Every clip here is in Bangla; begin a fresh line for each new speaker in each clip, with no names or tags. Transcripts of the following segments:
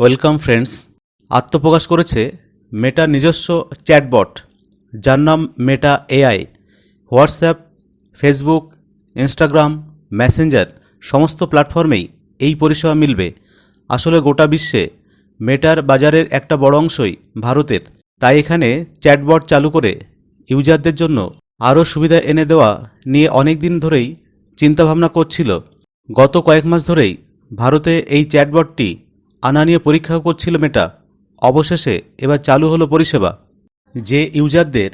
Welcome friends. আত্মপ্রকাশ করেছে মেটার নিজস্ব চ্যাটবট, যার নাম Meta AI. WhatsApp, Facebook, Instagram, Messenger সমস্ত প্ল্যাটফর্মেই এই পরিষেবা মিলবে। আসলে গোটা বিশ্বে মেটার বাজারের একটা বড় অংশই ভারতের। তাই এখানে চ্যাটবট চালু করে ইউজারদের জন্য আরও সুবিধা এনে দেওয়া নিয়ে অনেক দিন ধরেই চিন্তাভাবনা করছিল। গত কয়েক মাস ধরেই ভারতে এই চ্যাটবটটি আনা নিয়ে পরীক্ষা করছিল মেটা অবশেষে এবার চালু হলো পরিষেবা। যে ইউজারদের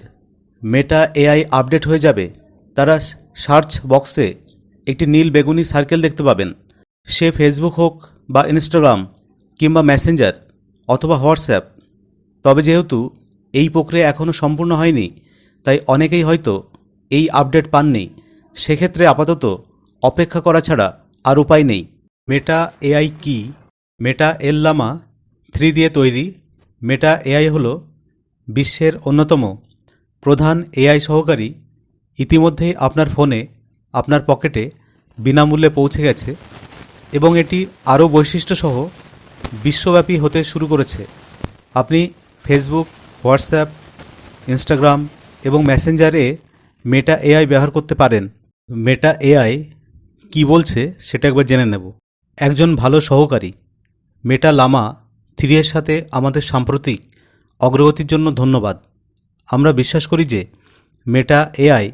মেটা এআই আপডেট হয়ে যাবে, তারা সার্চ বক্সে একটি নীল বেগুনি সার্কেল দেখতে পাবেন। সে ফেসবুক হোক বা ইনস্টাগ্রাম কিংবা মেসেঞ্জার অথবা হোয়াটসঅ্যাপ। তবে যেহেতু এই প্রক্রিয়া এখনও সম্পূর্ণ হয়নি, তাই অনেকেই হয়তো এই আপডেট পাননি। সেক্ষেত্রে আপাতত অপেক্ষা করা ছাড়া আর উপায় নেই। মেটা এআই কি মেটা এল লামা থ্রি দিয়ে তৈরি। মেটা এআই হল বিশ্বের অন্যতম প্রধান এআই সহকারী। ইতিমধ্যেই আপনার ফোনে, আপনার পকেটে বিনামূল্যে পৌঁছে গেছে এবং এটি আরও বৈশিষ্ট্যসহ বিশ্বব্যাপী হতে শুরু করেছে। আপনি ফেসবুক, হোয়াটসঅ্যাপ, ইনস্টাগ্রাম এবং মেসেঞ্জারে মেটা এআই ব্যবহার করতে পারেন। মেটা এআই কি বলছে সেটা একবার জেনে নেব। একজন ভালো সহকারী। মেটা লামা থ্রি সাথে আমাদের সাম্প্রতিক অগ্রগতির জন্য ধন্যবাদ। আমরা বিশ্বাস করি যে মেটা এআই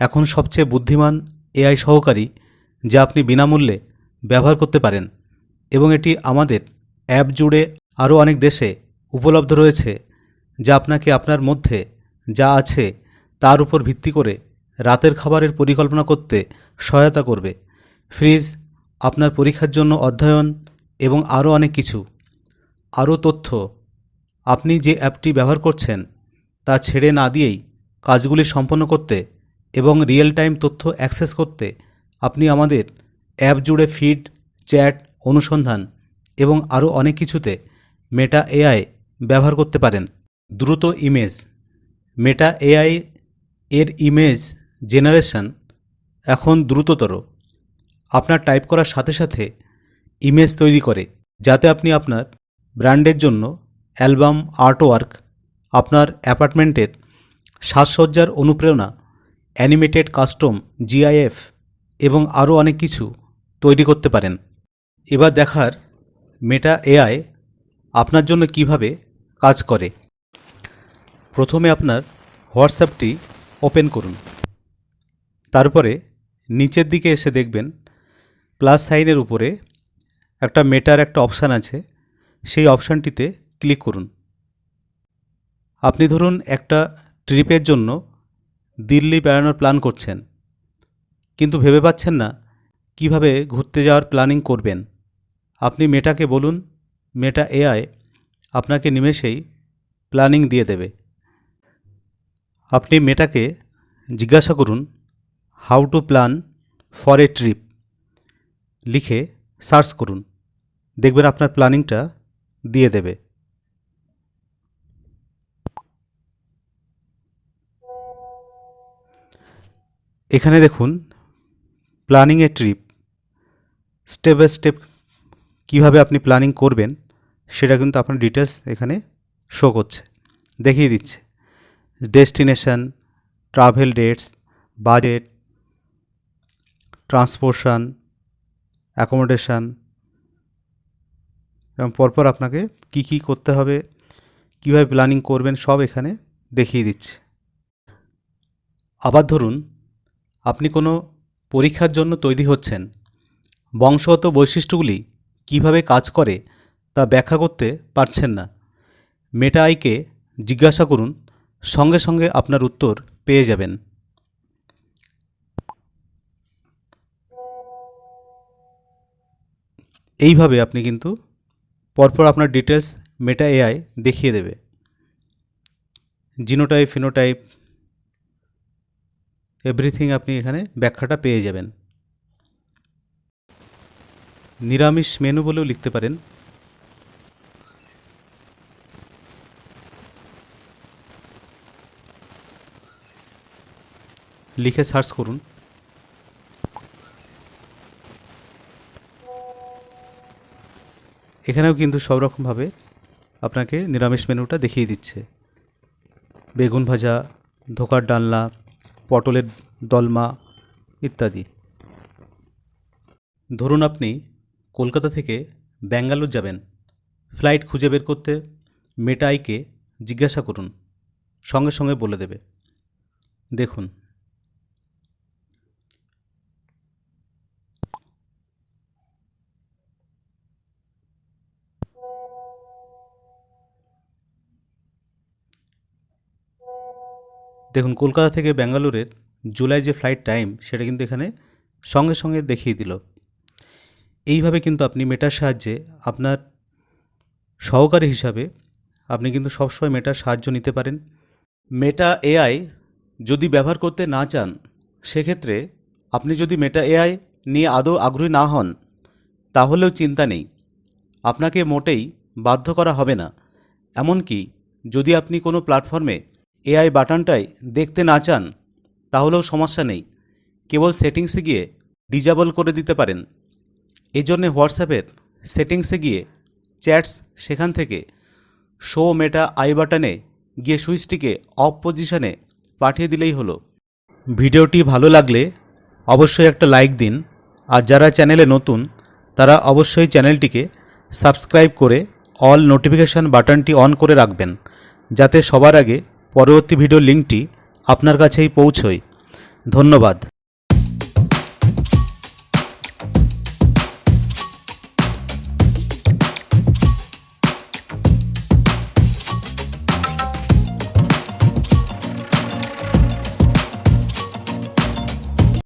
এখন সবচেয়ে বুদ্ধিমান এআই সহকারী যা আপনি বিনামূল্যে ব্যবহার করতে পারেন এবং এটি আমাদের অ্যাপ জুড়ে আরও অনেক দেশে উপলব্ধ রয়েছে যা আপনাকে আপনার মধ্যে যা আছে তার উপর ভিত্তি করে রাতের খাবারের পরিকল্পনা করতে সহায়তা করবে। ফ্রিজ আপনার পরীক্ষার জন্য অধ্যয়ন এবং আরও অনেক কিছু। আরও তথ্য। আপনি যে অ্যাপটি ব্যবহার করছেন, তা ছেড়ে না দিয়েই কাজগুলি সম্পন্ন করতে এবং রিয়েল টাইম তথ্য অ্যাক্সেস করতে আপনি আমাদের অ্যাপ জুড়ে ফিড, চ্যাট, অনুসন্ধান এবং আরও অনেক কিছুতে মেটা এআই ব্যবহার করতে পারেন। দ্রুত ইমেজ। মেটা এআই এর ইমেজ জেনারেশন এখন দ্রুততর। আপনার টাইপ করার সাথে সাথে ইমেজ তৈরি করে, যাতে আপনি আপনার ব্র্যান্ডের জন্য অ্যালবাম, আর্টওয়ার্ক, আপনার অ্যাপার্টমেন্টের সাজসজ্জার অনুপ্রেরণা, অ্যানিমেটেড কাস্টম, জিআইএফ এবং আরও অনেক কিছু তৈরি করতে পারেন। এবার দেখার মেটা এআই আপনার জন্য কীভাবে কাজ করে। প্রথমে আপনার হোয়াটসঅ্যাপটি ওপেন করুন। তারপরে নিচের দিকে এসে দেখবেন প্লাস সাইনের উপরে একটা মেটার একটা অপশান আছে, সেই অপশানটিতে ক্লিক করুন। আপনি ধরুন একটা ট্রিপের জন্য দিল্লি বেড়ানোর প্ল্যান করছেন, কিন্তু ভেবে পাচ্ছেন না কীভাবে ঘুরতে যাওয়ার প্ল্যানিং করবেন। আপনি মেটাকে বলুন, মেটা এআই আপনাকে নিমেষেই প্ল্যানিং দিয়ে দেবে। আপনি মেটাকে জিজ্ঞাসা করুন, how to plan for a trip? লিখে সার্চ করুন। দেখবেন আপনার প্ল্যানিংটা দিয়ে দেবে। এখানে দেখুন, planning a trip. Step by step কীভাবে আপনি প্ল্যানিং করবেন, সেটা কিন্তু আপনার ডিটেলস এখানে শো করছে, দেখিয়ে দিচ্ছে। Destination, travel dates, budget transportation accommodation এবং পরপর আপনাকে কি কি করতে হবে, কীভাবে প্ল্যানিং করবেন, সব এখানে দেখিয়ে দিচ্ছে। আবার ধরুন, আপনি কোনো পরীক্ষার জন্য তৈরি হচ্ছেন। বংশগত বৈশিষ্ট্যগুলি কীভাবে কাজ করে তা ব্যাখ্যা করতে পারছেন না। মেটা আইকে জিজ্ঞাসা করুন, সঙ্গে সঙ্গে আপনার উত্তর পেয়ে যাবেন। এইভাবে আপনি কিন্তু পরপর আপনার ডিটেলস মেটা এআই দেখিয়ে দেবে। জিনোটাইপ ফিনোটাইপ এভরিথিং আপনি এখানে ব্যাখ্যাটা পেয়ে যাবেন। নিরামিষ মেনু বলেও লিখতে পারেন। লিখে সার্চ করুন। এখানেও কিন্তু সব রকমভাবে আপনাকে নিরামিষ মেনুটা দেখিয়ে দিচ্ছে। বেগুন ভাজা, ধোকার ডালনা, পটলের দলমা ইত্যাদি। ধরুন আপনি কলকাতা থেকে ব্যাঙ্গালোর যাবেন। ফ্লাইট খুঁজে বের করতে মেটাইকে জিজ্ঞাসা করুন। সঙ্গে সঙ্গে বলে দেবে। দেখুন দেখুন, কলকাতা থেকে ব্যাঙ্গালোরের জুলাই যে ফ্লাইট টাইম সেটা কিন্তু এখানে সঙ্গে সঙ্গে দেখিয়ে দিল। এইভাবে কিন্তু আপনি মেটার সাহায্যে আপনার সহকারী হিসাবে আপনি কিন্তু সবসময় মেটার সাহায্য নিতে পারেন। মেটা এআই যদি ব্যবহার করতে না চান, সেক্ষেত্রে আপনি যদি মেটা এআই নিয়ে আদৌ আগ্রহী না হন, তাহলেও চিন্তা নেই। আপনাকে মোটেই বাধ্য করা হবে না। এমনকি যদি আপনি কোনো প্ল্যাটফর্মে এআই বাটনটাই দেখতে না চান, তাহলেও সমস্যা নেই। কেবল সেটিংসে গিয়ে ডিজাবল করে দিতে পারেন। এজন্য হোয়াটসঅ্যাপের সেটিংসে গিয়ে চ্যাটস সেখান থেকে শো মেটা আই বাটনে গিয়ে সুইচটিকে অফ পজিশনে পাঠিয়ে দিলেই হলো। ভিডিওটি ভালো লাগলে অবশ্যই একটা লাইক দিন, আর যারা চ্যানেলে নতুন, তারা অবশ্যই চ্যানেলটিকে সাবস্ক্রাইব করে অল নোটিফিকেশান বাটনটি অন করে রাখবেন, যাতে সবার আগে পরবর্তী ভিডিও লিঙ্কটি আপনার কাছেই পৌঁছয়। ধন্যবাদ।